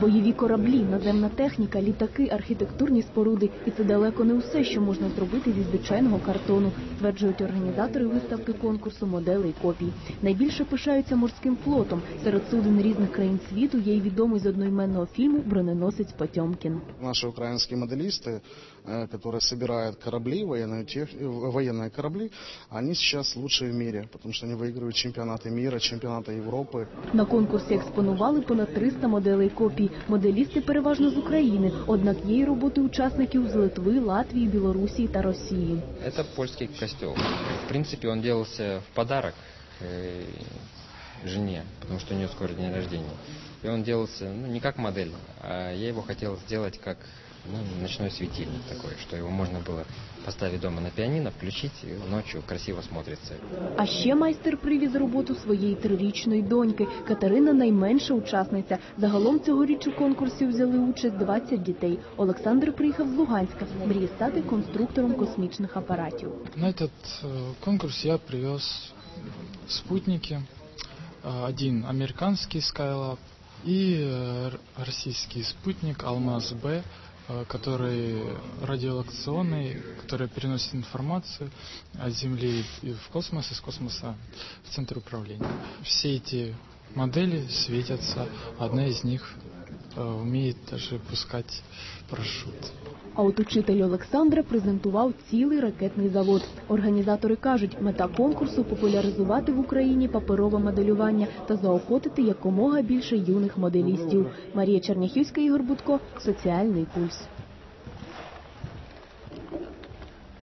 Бойові кораблі, наземна техніка, літаки, архітектурні споруди. І це далеко не усе, що можна зробити зі звичайного картону, стверджують організатори виставки конкурсу моделей копій. Найбільше пишаються морським флотом. Серед суден різних країн світу є й відомий з одноіменного фільму Броненосець Потьомкін. Наши украинские моделисты, э, которые собирают корабли, военные, тех- э, военные корабли, они сейчас лучшие в мире, потому что они выигрывают чемпионаты мира, чемпионаты Европы. На конкурсі експонували понад 300 моделей копій. Моделісти переважно з України, однак є й роботи учасників з Литви, Латвії, Білорусі та Росії. Це польський костюм. В принципі, він робився в подарок э, жене, потому что у нее скоро день рождения. И он делался ну, не как модель, а я его хотел сделать как ну, ночной светильник такой, что его можно было поставить дома на пианино, включить и ночью красиво смотрится. А ще майстер привіз роботу своєї трирічної доньки. Катерина найменша учасниця. Загалом цьогоріч у конкурсі взяли участь 20 дітей. Олександр приїхав з Луганська. Мріє стати конструктором космічних апаратів. На этот э, конкурс я привез спутники. Э, Один американский Skylab и э, р- российский спутник Алмаз-Б, э, который радиолокационный, который переносит информацию от Земли в космос, из космоса в центр управления. Все эти модели светятся, одна из них э, теж пускати парашут. А от учитель Олександра презентував цілий ракетний завод. Організатори кажуть, мета конкурсу популяризувати в Україні паперове моделювання та заохотити якомога більше юних моделістів. Марія Черняхівська, Ігор Будко, Соціальний пульс.